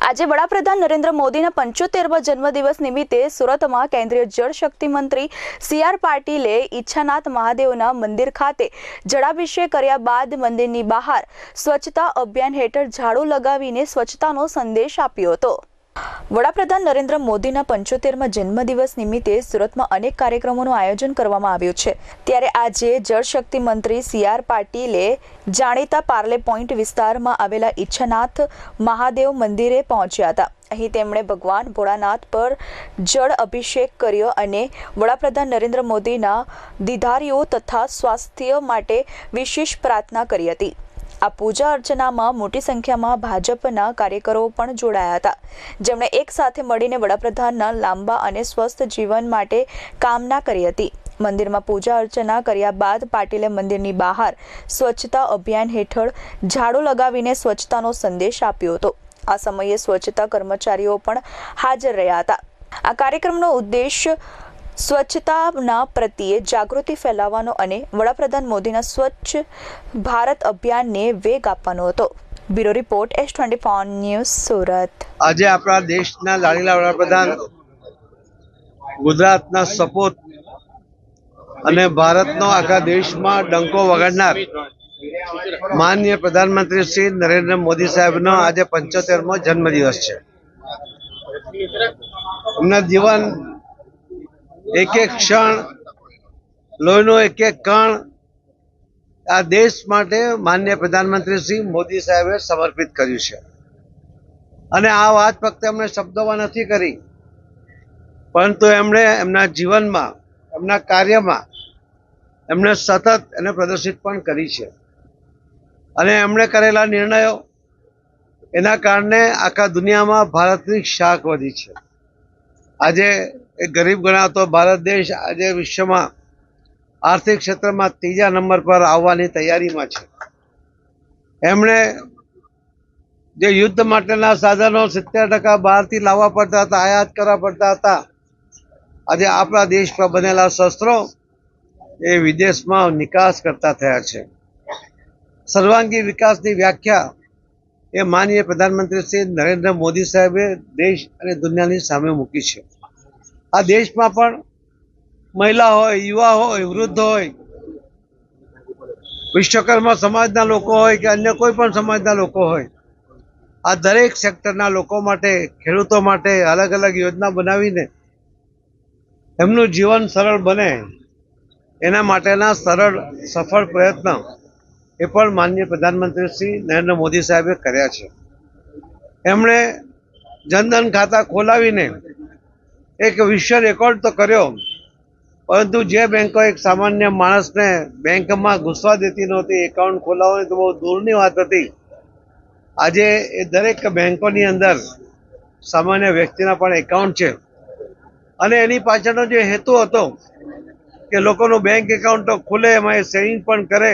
આજે વડાપ્રધાન નરેન્દ્ર મોદીના પંચોતેરમા જન્મદિવસ નિમિત્તે સુરતમાં કેન્દ્રીય જળશક્તિ મંત્રી સી આર પાટીલે ઈચ્છાનાથ મહાદેવના મંદિર ખાતે જળાભિષેક કર્યા બાદ મંદિરની બહાર સ્વચ્છતા અભિયાન હેઠળ ઝાડુ લગાવીને સ્વચ્છતાનો સંદેશ આપ્યો હતો. વડાપ્રધાન નરેન્દ્ર મોદીના પંચોતેરમાં જન્મદિવસ નિમિત્તે સુરતમાં અનેક કાર્યક્રમોનું આયોજન કરવામાં આવ્યું છે. ત્યારે આજે જળશક્તિ મંત્રી સી આર પાટીલે જાણીતા પાર્લે પોઈન્ટ વિસ્તારમાં આવેલા ઈચ્છાનાથ મહાદેવ મંદિરે પહોંચ્યા હતા. અહીં તેમણે ભગવાન ભોળાનાથ પર જળ અભિષેક કર્યો અને વડાપ્રધાન નરેન્દ્ર મોદીના દીધારીઓ તથા સ્વાસ્થ્ય માટે વિશેષ પ્રાર્થના કરી હતી. આ પૂજા અર્ચનામાં મોટી સંખ્યામાં ભાજપના કાર્યકરો પણ જોડાયા હતા. જેમણે એક સાથે મળીને વડાપ્રધાનના લાંબા અને સ્વસ્થ જીવન માટે કામના કરી હતી. મંદિરમાં પૂજા અર્ચના કર્યા બાદ પાટીલે મંદિરની બહાર સ્વચ્છતા અભિયાન હેઠળ ઝાડુ લગાવીને સ્વચ્છતાનો સંદેશ આપ્યો હતો. આ સમયે સ્વચ્છતા કર્મચારીઓ પણ હાજર રહ્યા હતા. આ કાર્યક્રમનો ઉદ્દેશ સ્વચ્છતાના પ્રત્યે જાગૃતિ ફેલાવવાનો અને વડાપ્રધાન મોદીના સ્વચ્છ ભારત અભિયાનને વેગ આપવાનો હતો. Bureau report, S twenty four news Surat. આજે આપણા દેશના લાડીલા વડાપ્રધાન ગુજરાતના સપોત અને ભારતનો આખા દેશમાં ડંકો વગાડનાર માનનીય પ્રધાનમંત્રી શ્રી નરેન્દ્ર મોદી સાહેબનો આજે પંચોતેરમો જન્મદિવસ છે. એમના જીવન એક એક ક્ષણ, લોહીનો એક એક કણ આ દેશ માટે માન્ય પ્રધાનમંત્રી શ્રી મોદી સાહેબે સમર્પિત કર્યું છે. અને આ વાત ફક્ત એમણે શબ્દોમાં નથી કરી, પરંતુ એમણે એમના જીવનમાં, એમના કાર્યમાં એમણે સતત એને પ્રદર્શિત પણ કરી છે. અને એમણે કરેલા નિર્ણયો એના કારણે આખા દુનિયામાં ભારતની શાખ વધી છે. આજે એ ગરીબ ગણાતો ભારત દેશ આજે વિશ્વમાં આર્થિક ક્ષેત્રમાં ત્રીજા નંબર પર આવવાની તૈયારીમાં છે. એમણે જે યુદ્ધ માટેના સાધનો સિત્તેર ટકા બહારથી લાવવા પડતા હતા, આયાત કરવા પડતા હતા, આજે આપણા દેશ પર બનેલા શસ્ત્રો એ વિદેશમાં નિકાસ કરતા થયા છે. સર્વાંગી વિકાસની વ્યાખ્યા એ માનીય પ્રધાનમંત્રી શ્રી નરેન્દ્ર મોદી સાહેબે દેશ અને દુનિયાની સામે મૂકી છે. આ દેશમાં પણ મહિલા હોય, યુવા હોય, વૃદ્ધ હોય, વિશ્વકર્મા સમાજના લોકો હોય કે અન્ય કોઈ પણ સમાજના લોકો હોય, આ દરેક સેક્ટરના લોકો માટે, ખેડૂતો માટે અલગ અલગ યોજના બનાવીને એમનું જીવન સરળ બને. એના માટેના સરળ, સફળ પ્રયત્ન એ પણ માનનીય પ્રધાનમંત્રી શ્રી નરેન્દ્ર મોદી સાહેબે કર્યા છે. એમણે જનધન ખાતા ખોલાવીને એક વિશ્વ રેકોર્ડ તો કર્યો, પરંતુ જે બેંકો એક સામાન્ય માણસને બેંકમાં ઘૂસવા દેતી નહોતી, એકાઉન્ટ ખોલાવવાની તો બહુ દૂરની વાત હતી. આજે એ દરેક બેંકોની અંદર સામાન્ય વ્યક્તિના પણ એકાઉન્ટ છે. અને એની પાછળનો જે હેતુ હતો કે લોકોનું બેંક એકાઉન્ટ તો ખુલે, એમાં એ સેવિંગ પણ કરે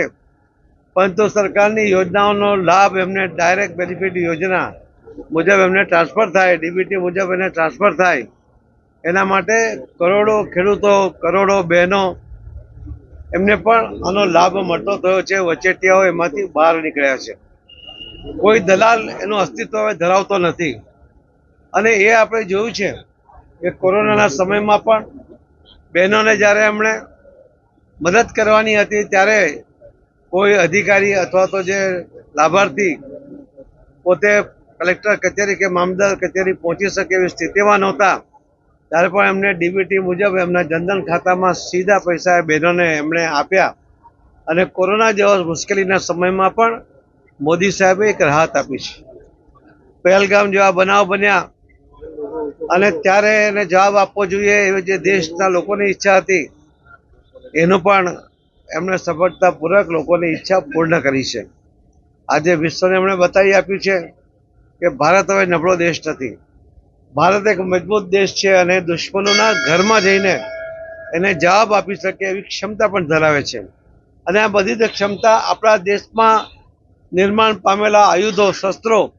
પરંતુ સરકારની યોજનાઓનો લાભ એમને ડાયરેક્ટ બેનિફિટ યોજના મુજબ એમને ટ્રાન્સફર થાય ડીબીટી મુજબ એને ટ્રાન્સફર થાય. એના માટે કરોડો ખેડૂતો, કરોડો બહેનો એમને પણ આનો લાભ મળતો થયો છે. વચેટિયાઓ એમાંથી બહાર નીકળ્યા છે. કોઈ દલાલ એનું અસ્તિત્વ હવે ધરાવતો નથી. અને એ આપણે જોયું છે કે કોરોનાના સમયમાં પણ બહેનોને જ્યારે એમણે મદદ કરવાની હતી ત્યારે કોઈ અધિકારી અથવા તો જે લાભાર્થી પોતે કલેક્ટર કચેરી કે મામદાર કચેરી પહોંચી શકે એવી સ્થિતિમાં નહોતા, ત્યારે પણ એમને ડીબીટી મુજબ એમના જનધન ખાતામાં સીધા પૈસા એ બહેનોને એમણે આપ્યા. અને કોરોના જેવા મુશ્કેલીના સમયમાં પણ મોદી સાહેબે એક રાહત આપી છે. પહેલગામ જેવા બનાવ બન્યા અને ત્યારે એને જવાબ આપવો જોઈએ એવી જે દેશના લોકોની ઈચ્છા હતી, એનું પણ એમણે સફળતાપૂર્વક લોકોની ઈચ્છા પૂર્ણ કરી છે. આજે વિશ્વને એમણે બતાવી આપ્યું છે કે ભારત હવે નબળો દેશ નથી. ભારત એક મજબૂત દેશ છે અને દુશ્મનોના ઘરમાં જઈને એને જવાબ આપી શકે એવી ક્ષમતા પણ ધરાવે છે. અને આ બધી જ ક્ષમતા આપણા દેશમાં નિર્માણ પામેલા આયુધો, શસ્ત્રો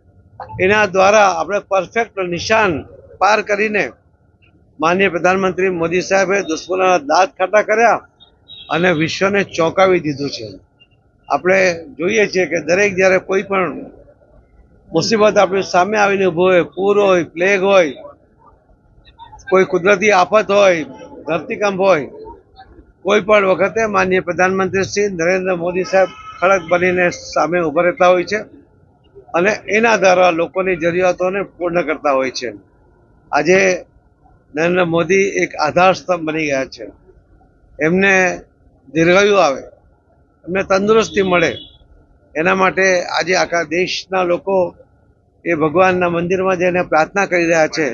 એના દ્વારા આપણે પરફેક્ટ નિશાન પાર કરીને માનનીય પ્રધાનમંત્રી મોદી સાહેબે દુશ્મનોના દાંત ખાટા કર્યા અને વિશ્વને ચોંકાવી દીધું છે. આપણે જોઈએ છીએ કે દરેક જ્યારે કોઈ પણ મુસીબત આપણી સામે આવીને ઊભો હોય પૂર હોય, પ્લેગ હોય, કોઈ કુદરતી આફત હોય, ધરતીકંપ હોય, કોઈ પણ વખતે માનનીય પ્રધાનમંત્રી શ્રી નરેન્દ્ર મોદી સાહેબ ખડક બનીને સામે ઊભા રહેતા હોય છે અને એના દ્વારા લોકોની જરૂરિયાતોને પૂર્ણ કરતા હોય છે. આજે નરેન્દ્ર મોદી એક આધાર સ્તંભ બની ગયા છે. એમને દીર્ઘાયુ આવે. એમને તંદુરસ્તી મળે. એના માટે આજે આખા દેશના લોકો એ ભગવાનના મંદિરમાં જઈને પ્રાર્થના કરી રહ્યા છે.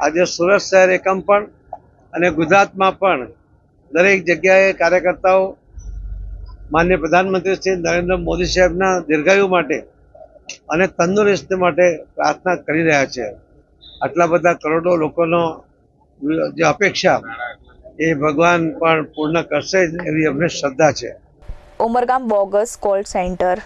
આજે સુરત શહેર એકમ પણ અને ગુજરાતમાં પણ દરેક જગ્યાએ કાર્યકર્તાઓ, માન્ય પ્રધાનમંત્રી શ્રી નરેન્દ્ર મોદી સાહેબના દીર્ઘાયુ માટે અને તંદુરસ્તી માટે પ્રાર્થના કરી રહ્યા છે. આટલા બધા કરોડો લોકોનો જે અપેક્ષા એ ભગવાન પણ પૂર્ણ કરશે એવી અમને શ્રદ્ધા છે. Umargam bogus call centre.